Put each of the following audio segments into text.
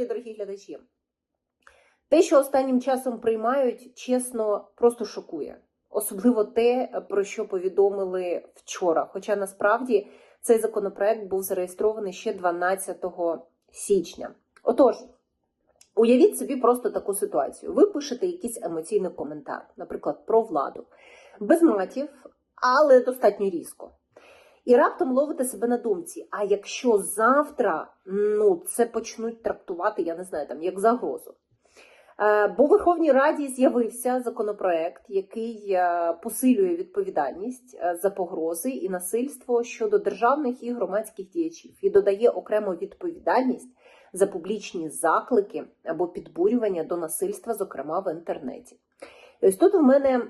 готові, дорогі глядачі? Те, що останнім часом приймають, чесно, просто шокує. Особливо те, про що повідомили вчора. Хоча насправді цей законопроект був зареєстрований ще 12 січня. Отож, уявіть собі просто таку ситуацію. Ви пишете якийсь емоційний коментар, наприклад, про владу, без матів, але достатньо різко. І раптом ловите себе на думці. А якщо завтра ну, це почнуть трактувати, я не знаю, там як загрозу. Е, Бо в Верховній Раді з'явився законопроект, який е, посилює відповідальність е, за погрози і насильство щодо державних і громадських діячів і додає окрему відповідальність за публічні заклики або підбурювання до насильства, зокрема в інтернеті. І ось тут у мене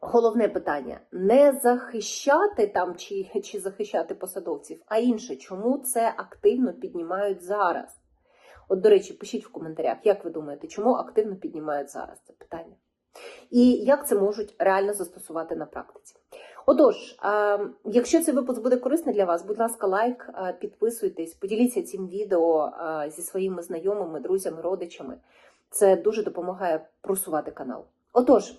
головне питання: не захищати там чи, чи захищати посадовців, а інше, чому це активно піднімають зараз? От, до речі, пишіть в коментарях, як ви думаєте, чому активно піднімають зараз це питання? І як це можуть реально застосувати на практиці? Отож, якщо цей випуск буде корисний для вас, будь ласка, лайк, підписуйтесь, поділіться цим відео зі своїми знайомими, друзями, родичами. Це дуже допомагає просувати канал. Отож,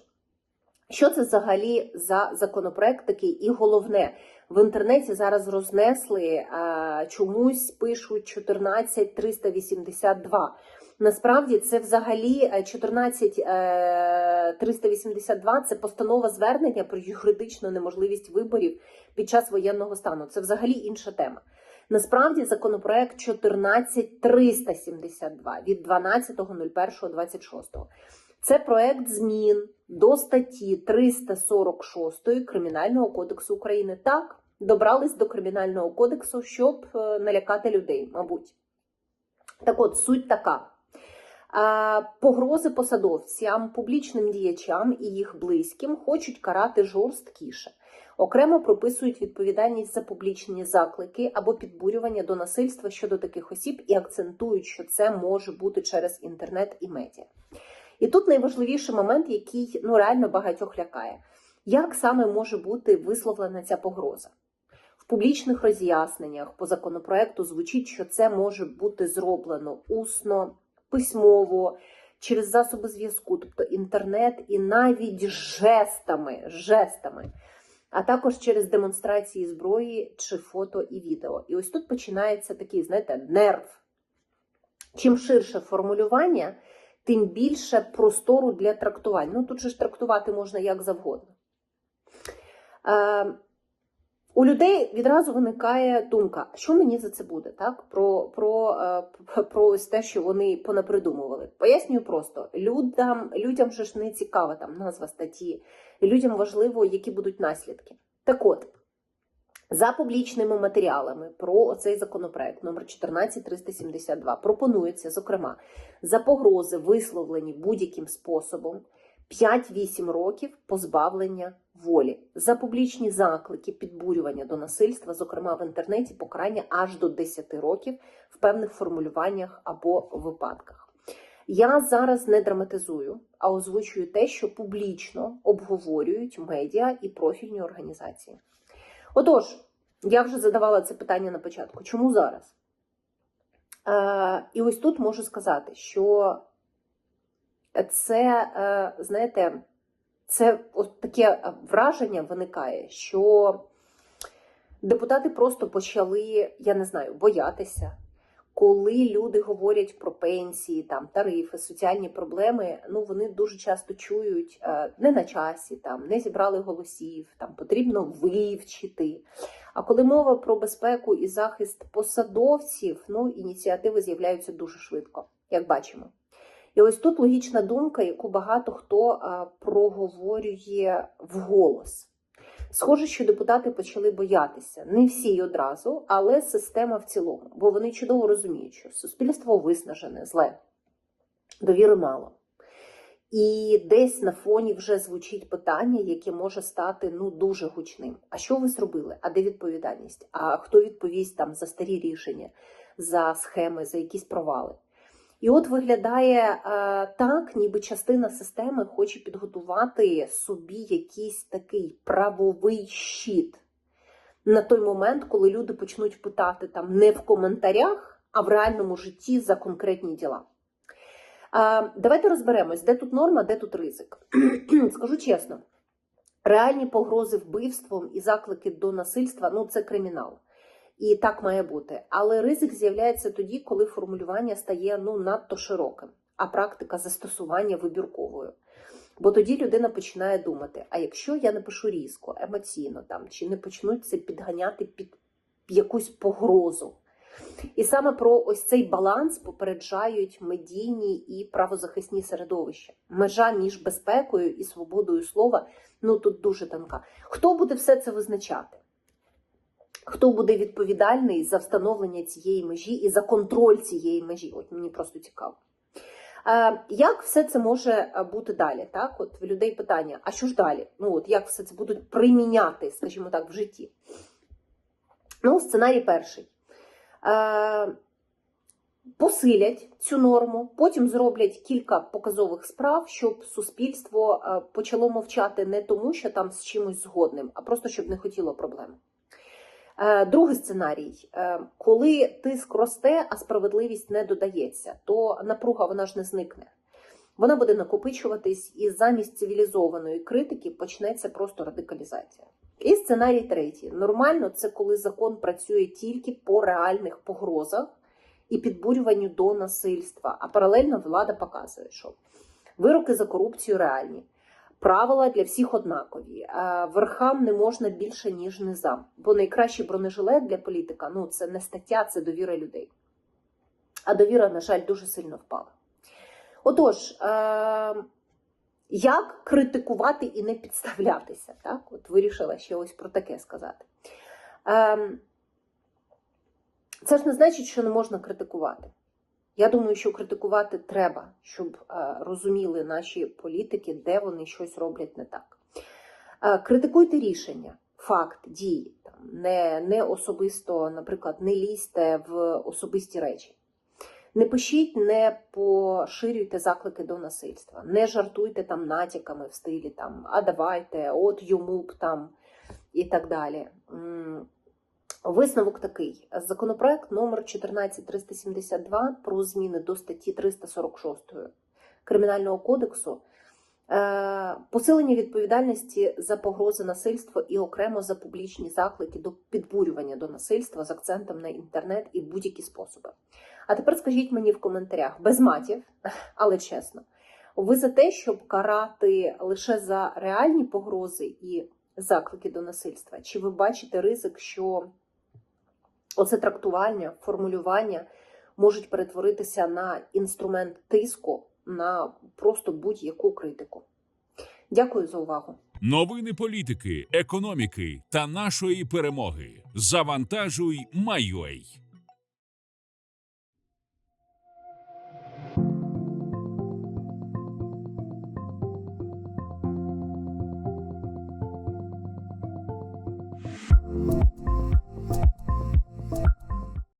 що це взагалі за законопроект такий? І головне, в інтернеті зараз рознесли а, чомусь пишуть 14382. Насправді це взагалі е, 14382 це постанова звернення про юридичну неможливість виборів під час воєнного стану. Це взагалі інша тема. Насправді законопроект 14372 від 12.01.26. Це проект змін до статті 346 Кримінального кодексу України. Так, добрались до Кримінального кодексу, щоб е, налякати людей, мабуть. Так от, суть така. Погрози посадовцям, публічним діячам і їх близьким хочуть карати жорсткіше. Окремо прописують відповідальність за публічні заклики або підбурювання до насильства щодо таких осіб і акцентують, що це може бути через інтернет і медіа. І тут найважливіший момент, який ну реально багатьох лякає. Як саме може бути висловлена ця погроза? В публічних роз'ясненнях по законопроекту звучить, що це може бути зроблено усно, письмово, через засоби зв'язку, тобто інтернет, і навіть жестами, жестами, а також через демонстрації зброї чи фото і відео. І ось тут починається такий, знаєте, нерв. Чим ширше формулювання, тим більше простору для трактувань. Ну тут же ж трактувати можна як завгодно. Е, у людей відразу виникає думка, що мені за це буде, так? Про, про, е, про ось те, що вони понапридумували. Пояснюю просто: людям, людям ж не цікава там назва статті, людям важливо, які будуть наслідки. Так от. За публічними матеріалами про цей законопроект номер 14372 пропонується, зокрема, за погрози, висловлені будь-яким способом, 5-8 років позбавлення волі, за публічні заклики, підбурювання до насильства, зокрема в інтернеті, покарання аж до 10 років в певних формулюваннях або випадках. Я зараз не драматизую, а озвучую те, що публічно обговорюють медіа і профільні організації. Отож, я вже задавала це питання на початку. Чому зараз? Е, і ось тут можу сказати, що це, е, знаєте, це от таке враження виникає, що депутати просто почали, я не знаю, боятися. Коли люди говорять про пенсії, там тарифи, соціальні проблеми, ну вони дуже часто чують е, не на часі, там не зібрали голосів, там потрібно вивчити. А коли мова про безпеку і захист посадовців, ну ініціативи з'являються дуже швидко, як бачимо. І ось тут логічна думка, яку багато хто е, проговорює вголос. Схоже, що депутати почали боятися не всі одразу, але система в цілому, бо вони чудово розуміють, що суспільство виснажене, зле, довіри мало. І десь на фоні вже звучить питання, яке може стати ну дуже гучним. А що ви зробили? А де відповідальність? А хто відповість там за старі рішення, за схеми, за якісь провали? І от виглядає е, так, ніби частина системи хоче підготувати собі якийсь такий правовий щит на той момент, коли люди почнуть питати там не в коментарях, а в реальному житті за конкретні діла. Давайте розберемось, де тут норма, де тут ризик. Скажу чесно, реальні погрози вбивством і заклики до насильства ну це кримінал. І так має бути. Але ризик з'являється тоді, коли формулювання стає ну надто широким, а практика застосування вибірковою. Бо тоді людина починає думати: а якщо я напишу різко, емоційно там, чи не почнуть це підганяти під якусь погрозу? І саме про ось цей баланс попереджають медійні і правозахисні середовища. Межа між безпекою і свободою слова ну тут дуже тонка. Хто буде все це визначати? Хто буде відповідальний за встановлення цієї межі і за контроль цієї межі? От мені просто цікаво. Е, Як все це може е, бути далі? Так, от в людей питання: а що ж далі? Ну от як все це будуть приміняти, скажімо так, в житті? Ну, сценарій перший. Е, Посилять цю норму, потім зроблять кілька показових справ, щоб суспільство почало мовчати не тому, що там з чимось згодним, а просто щоб не хотіло проблеми. Е, Другий сценарій: Е, коли тиск росте, а справедливість не додається, то напруга вона ж не зникне. Вона буде накопичуватись, і замість цивілізованої критики почнеться просто радикалізація. І сценарій третій. Нормально це коли закон працює тільки по реальних погрозах і підбурюванню до насильства. А паралельно влада показує, що вироки за корупцію реальні. Правила для всіх однакові. Е, Верхам не можна більше, ніж низам. Бо найкращий бронежилет для політика ну це не стаття, це довіра людей. А довіра, на жаль, дуже сильно впала. Отож, е, як критикувати і не підставлятися? Так? От вирішила ще ось про таке сказати. Е, Це ж не значить, що не можна критикувати. Я думаю, що критикувати треба, щоб е, розуміли наші політики, де вони щось роблять не так. Е, критикуйте рішення, факт, дії. Не, не особисто, наприклад, не лізьте в особисті речі. Не пишіть, не поширюйте заклики до насильства, не жартуйте там натяками в стилі там, а давайте, от йому б там і так далі. Висновок такий: законопроект номер 14372 про зміни до статті 346 Кримінального кодексу, е, посилення відповідальності за погрози насильства і окремо за публічні заклики до підбурювання до насильства з акцентом на інтернет і будь-які способи. А тепер скажіть мені в коментарях без матів, але чесно, ви за те, щоб карати лише за реальні погрози і заклики до насильства? Чи ви бачите ризик, що оце трактування, формулювання можуть перетворитися на інструмент тиску на просто будь-яку критику? Дякую за увагу. Новини політики, економіки та нашої перемоги. Завантажуй, Майой.